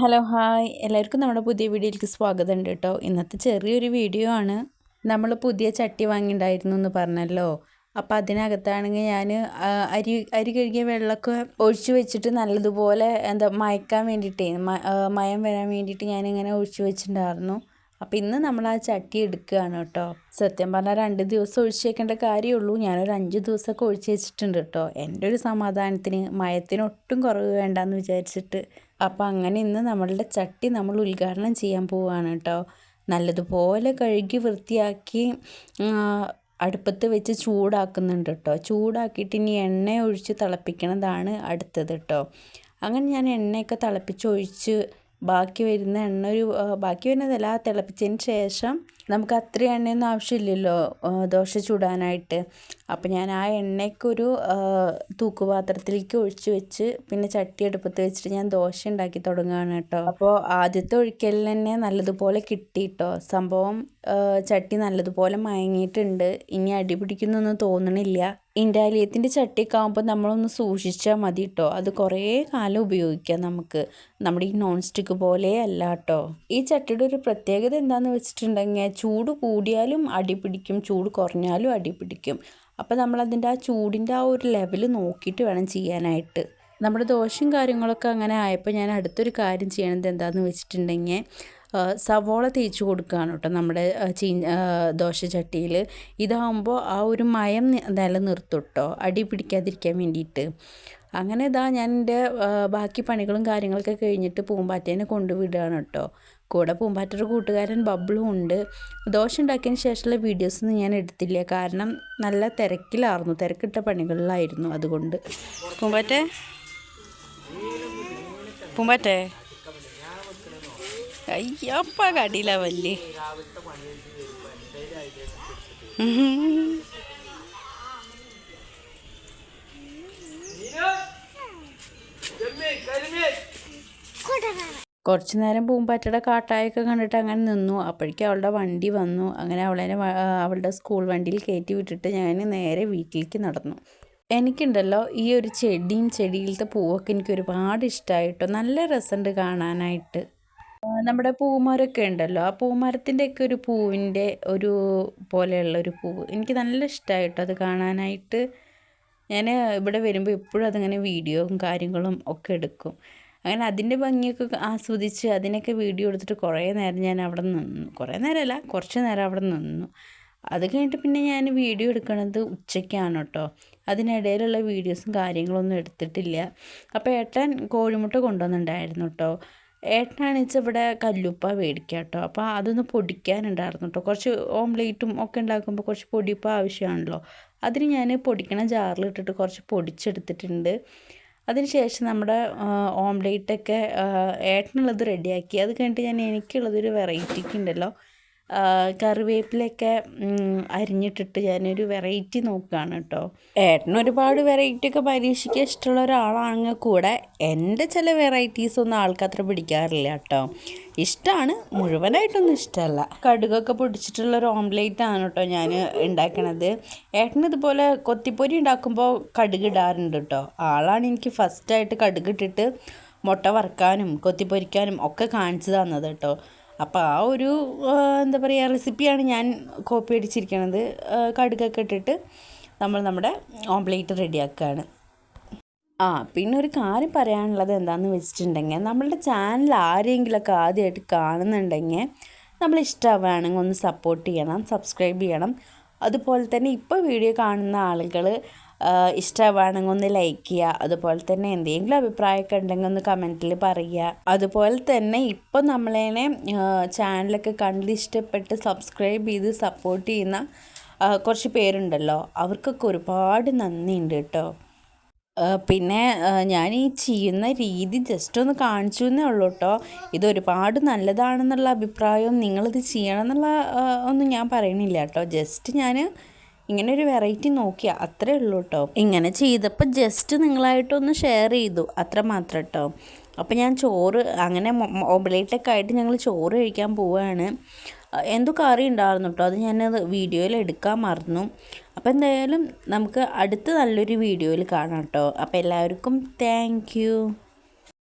Hello hi. എല്ലാവർക്കും നമ്മുടെ പുതിയ വീഡിയോയിലേക്ക് സ്വാഗതം ഉണ്ട് കേട്ടോ. ഇന്നത്തെ ചെറിയൊരു വീഡിയോ ആണ്. നമ്മൾ പുതിയ ചട്ടി വാങ്ങിയിട്ടുണ്ടായിരുന്നു എന്ന് പറഞ്ഞല്ലോ. അപ്പോൾ അതിനകത്താണെങ്കിൽ ഞാൻ അരി അരി കഴുകിയ വെള്ളമൊക്കെ ഒഴിച്ചു വെച്ചിട്ട് നല്ലതുപോലെ എന്താ മയക്കാൻ വേണ്ടിയിട്ടേ മയം വരാൻ വേണ്ടിയിട്ട് ഞാനിങ്ങനെ ഒഴിച്ചു വെച്ചിട്ടുണ്ടായിരുന്നു. അപ്പോൾ ഇന്ന് നമ്മൾ ആ ചട്ടി എടുക്കുകയാണ് കേട്ടോ. സത്യം പറഞ്ഞാൽ രണ്ട് ദിവസം ഒഴിച്ചു വെക്കേണ്ട കാര്യമുള്ളൂ. ഞാനൊരു അഞ്ച് ദിവസമൊക്കെ ഒഴിച്ചു വെച്ചിട്ടുണ്ട് കേട്ടോ. എന്റെ ഒരു സമാധാനത്തിന് മയത്തിന് ഒട്ടും കുറവ് വേണ്ടെന്ന് വിചാരിച്ചിട്ട്. അപ്പോൾ അങ്ങനെ ഇന്ന് നമ്മളുടെ ചട്ടി നമ്മൾ ഉദ്ഘാടനം ചെയ്യാൻ പോവുകയാണ് കേട്ടോ. നല്ലതുപോലെ കഴുകി വൃത്തിയാക്കി അടുപ്പത്ത് വെച്ച് ചൂടാക്കുന്നുണ്ട് കേട്ടോ. ചൂടാക്കിയിട്ട് ഇനി എണ്ണ ഒഴിച്ച് തിളപ്പിക്കണതാണ് അടുത്തത് കേട്ടോ. അങ്ങനെ ഞാൻ എണ്ണയൊക്കെ തിളപ്പിച്ചൊഴിച്ച് ബാക്കി വരുന്ന എണ്ണ ഒരു ബാക്കി വരുന്നതല്ല തിളപ്പിച്ചതിന് ശേഷം നമുക്ക് അത്ര എണ്ണയൊന്നും ആവശ്യമില്ലല്ലോ ദോശ ചൂടാനായിട്ട്. അപ്പം ഞാൻ ആ എണ്ണയ്ക്കൊരു തൂക്കുപാത്രത്തിലേക്ക് ഒഴിച്ച് വെച്ച് പിന്നെ ചട്ടി അടുപ്പത്ത് വെച്ചിട്ട് ഞാൻ ദോശ ഉണ്ടാക്കി തുടങ്ങുകയാണ് കേട്ടോ. അപ്പോൾ ആദ്യത്തെ ഒഴിക്കലിൽ തന്നെ നല്ലതുപോലെ കിട്ടി കേട്ടോ. സംഭവം ചട്ടി നല്ലതുപോലെ മയങ്ങിയിട്ടുണ്ട്. ഇനി അടിപിടിക്കുന്നൊന്നും തോന്നണില്ല. ഇൻഡാലിയത്തിന്റെ ചട്ടിയൊക്കെ ആകുമ്പോൾ നമ്മളൊന്ന് സൂക്ഷിച്ചാൽ മതി കേട്ടോ അത് കുറേ കാലം ഉപയോഗിക്കാം നമുക്ക്. നമ്മുടെ ഈ നോൺ സ്റ്റിക്ക് പോലെ അല്ല കേട്ടോ ഈ ചട്ടിയുടെ ഒരു പ്രത്യേകത എന്താണെന്ന് വെച്ചിട്ടുണ്ടെങ്കിൽ ചൂട് കൂടിയാലും അടിപിടിക്കും ചൂട് കുറഞ്ഞാലും അടിപിടിക്കും അപ്പോൾ നമ്മളതിന്റെ ആ ചൂടിന്റെ ആ ഒരു ലെവൽ നോക്കിയിട്ട് വേണം ചെയ്യാനായിട്ട്. നമ്മുടെ ദോഷവും കാര്യങ്ങളൊക്കെ അങ്ങനെ ആയപ്പോൾ ഞാൻ അടുത്തൊരു കാര്യം ചെയ്യണത് എന്താണെന്ന് വെച്ചിട്ടുണ്ടെങ്കിൽ സവോള തേച്ച് കൊടുക്കുകയാണ് കേട്ടോ നമ്മുടെ ചീ ദോശച്ചട്ടിയിൽ ഇതാകുമ്പോൾ ആ ഒരു മയം നിലനിർത്തും കേട്ടോ അടി പിടിക്കാതിരിക്കാൻ വേണ്ടിയിട്ട്. അങ്ങനെ ഇതാ ഞാൻ എന്റെ ബാക്കി പണികളും കാര്യങ്ങളൊക്കെ കഴിഞ്ഞിട്ട് പൂമ്പാറ്റേനെ കൊണ്ടുവിടുകയാണ് കേട്ടോ കൂടെ പൂമ്പാറ്റയുടെ കൂട്ടുകാരൻ ബബ്ലും ഉണ്ട്. ദോശ ഉണ്ടാക്കിയതിന് ശേഷമുള്ള വീഡിയോസൊന്നും ഞാൻ എടുത്തില്ല. കാരണം നല്ല തിരക്കിലായിരുന്നു. തിരക്കിട്ട പണികളിലായിരുന്നു അതുകൊണ്ട്. പൂമ്പാറ്റേ? പൂമ്പാറ്റേ? അയ്യപ്പ കടിയില വല്ലേ കുറച്ചു നേരം പൂമ്പാറ്റയുടെ കാട്ടായൊക്കെ കണ്ടിട്ട് അങ്ങനെ നിന്നു. അപ്പോഴേക്കും അവളുടെ വണ്ടി വന്നു. അങ്ങനെ അവളെ അവളുടെ സ്കൂൾ വണ്ടിയിൽ കയറ്റി വിട്ടിട്ട് ഞാൻ നേരെ വീട്ടിലേക്ക് നടന്നു. എനിക്കുണ്ടല്ലോ ഈ ഒരു ചെടിയും ചെടിയിലത്തെ പൂവൊക്കെ എനിക്ക് ഒരുപാട് ഇഷ്ടമായിട്ടോ നല്ല രസമുണ്ട് കാണാനായിട്ട്. നമ്മുടെ പൂമരമൊക്കെ ഉണ്ടല്ലോ. ആ പൂമരത്തിന്റെയൊക്കെ ഒരു പൂവിന്റെ ഒരു പോലെയുള്ള ഒരു പൂവ് എനിക്ക് നല്ല ഇഷ്ടമായിട്ടോ അത് കാണാനായിട്ട്. ഞാൻ ഇവിടെ വരുമ്പോൾ എപ്പോഴും അതിങ്ങനെ വീഡിയോയും കാര്യങ്ങളും ഒക്കെ എടുക്കും. അങ്ങനെ അതിന്റെ ഭംഗിയൊക്കെ ആസ്വദിച്ച് അതിനൊക്കെ വീഡിയോ എടുത്തിട്ട് കുറേ നേരം ഞാൻ അവിടെ നിന്നു. കുറേ നേരമല്ല കുറച്ച് നേരം അവിടെ നിന്നു. അത് കഴിഞ്ഞിട്ട് പിന്നെ ഞാൻ വീഡിയോ എടുക്കണത് ഉച്ചയ്ക്കാണ് കേട്ടോ. അതിനിടയിലുള്ള വീഡിയോസും കാര്യങ്ങളൊന്നും എടുത്തിട്ടില്ല. അപ്പോൾ ഏട്ടൻ കോഴിമുട്ട കൊണ്ടുവന്നിട്ടുണ്ടായിരുന്നു കേട്ടോ. ഏട്ടനാണെന്ന് ഇവിടെ കല്ലുപ്പ മേടിക്കുക കേട്ടോ. അപ്പോൾ അതൊന്ന് പൊടിക്കാനുണ്ടായിരുന്നു കേട്ടോ. കുറച്ച് ഓംലേറ്റും ഒക്കെ ഉണ്ടാക്കുമ്പോൾ കുറച്ച് പൊടിയുപ്പ ആവശ്യമാണല്ലോ. അതിന് ഞാൻ പൊടിക്കണ ജാറിലിട്ടിട്ട് കുറച്ച് പൊടിച്ചെടുത്തിട്ടുണ്ട്. അതിന് ശേഷം നമ്മുടെ ഓംലേറ്റൊക്കെ ഏട്ടനുള്ളത് റെഡിയാക്കി. അത് കഴിഞ്ഞിട്ട് ഞാൻ എനിക്കുള്ളതൊരു വെറൈറ്റിക്ക് ഉണ്ടല്ലോ. കറിവേപ്പിലൊക്കെ അരിഞ്ഞിട്ടിട്ട് ഞാനൊരു വെറൈറ്റി നോക്കുകയാണ് കേട്ടോ ഏട്ടൻ ഒരുപാട് വെറൈറ്റി ഒക്കെ പരീക്ഷിക്കാൻ ഇഷ്ടമുള്ള ഒരാളാണെങ്കിൽ കൂടെ. എന്റെ ചില വെറൈറ്റീസ് ഒന്നും ആൾക്കത്ര പിടിക്കാറില്ല കേട്ടോ ഇഷ്ടമാണ് മുഴുവനായിട്ടൊന്നും ഇഷ്ടമല്ല. കടുകൊക്കെ പൊടിച്ചിട്ടുള്ള ഒരു ഓംലേറ്റ് ആണ് കേട്ടോ ഞാൻ ഉണ്ടാക്കണത്. ഏട്ടന് ഇതുപോലെ കൊത്തിപ്പൊരി ഉണ്ടാക്കുമ്പോൾ കടുക് ഇടാറുണ്ട് കേട്ടോ ആളാണ് എനിക്ക് ഫസ്റ്റായിട്ട് കടുക് ഇട്ടിട്ട് മുട്ട വറുക്കാനും കൊത്തിപ്പൊരിക്കാനും ഒക്കെ കാണിച്ചു തന്നത് കേട്ടോ അപ്പോൾ ആ ഒരു എന്താ പറയുക റെസിപ്പിയാണ് ഞാൻ കോപ്പി അടിച്ചിരിക്കുന്നത് കടുകൊക്കെ ഇട്ടിട്ട് നമ്മൾ നമ്മുടെ ഓംപ്ലേറ്റ് റെഡിയാക്കുകയാണ് ആ പിന്നെ ഒരു കാര്യം പറയാനുള്ളത് എന്താണെന്ന് വെച്ചിട്ടുണ്ടെങ്കിൽ നമ്മളുടെ ചാനൽ ആരെങ്കിലുമൊക്കെ ആദ്യമായിട്ട് കാണുന്നുണ്ടെങ്കിൽ നമ്മൾ ഇഷ്ടമാവുകയാണെങ്കിൽ ഒന്ന് സപ്പോർട്ട് ചെയ്യണം സബ്സ്ക്രൈബ് ചെയ്യണം. അതുപോലെ തന്നെ ഇപ്പോൾ വീഡിയോ കാണുന്ന ആളുകൾ ഇഷ്ടമാണെങ്കിൽ ഒന്ന് ലൈക്ക് ചെയ്യുക. അതുപോലെ തന്നെ എന്തെങ്കിലും അഭിപ്രായമൊക്കെ ഉണ്ടെങ്കിൽ ഒന്ന് കമന്റിൽ പറയുക. അതുപോലെ തന്നെ ഇപ്പം നമ്മളതിനെ ചാനലൊക്കെ കണ്ട് ഇഷ്ടപ്പെട്ട് സബ്സ്ക്രൈബ് ചെയ്ത് സപ്പോർട്ട് ചെയ്യുന്ന കുറച്ച് പേരുണ്ടല്ലോ. അവർക്കൊക്കെ ഒരുപാട് നന്ദിയുണ്ട് കേട്ടോ. പിന്നെ ഞാൻ ഈ ചെയ്യുന്ന രീതി ജസ്റ്റ് ഒന്ന് കാണിച്ചു എന്നേ ഉള്ളൂ കേട്ടോ. ഇത് ഒരുപാട് നല്ലതാണെന്നുള്ള അഭിപ്രായം നിങ്ങളിത് ചെയ്യണം എന്നുള്ള ഒന്നും ഞാൻ പറയണില്ല കേട്ടോ. ജസ്റ്റ് ഞാൻ ഇങ്ങനെ ഒരു വെറൈറ്റി നോക്കിയാൽ അത്രേ ഉള്ളൂ കേട്ടോ ഇങ്ങനെ ചെയ്തപ്പോൾ ജസ്റ്റ് നിങ്ങളായിട്ടൊന്ന് ഷെയർ ചെയ്തു അത്ര മാത്രം കേട്ടോ അപ്പോൾ ഞാൻ ചോറ് അങ്ങനെ ഓംലേറ്റൊക്കെ ആയിട്ട് ഞങ്ങൾ ചോറ് കഴിക്കാൻ പോവുകയാണ് എന്തോ കറി ഉണ്ടായിരുന്നു കേട്ടോ അത് ഞാനത് വീഡിയോയിൽ എടുക്കാൻ മറന്നു. അപ്പോൾ എന്തായാലും നമുക്ക് അടുത്ത നല്ലൊരു വീഡിയോയിൽ കാണാം കേട്ടോ അപ്പോൾ എല്ലാവർക്കും താങ്ക്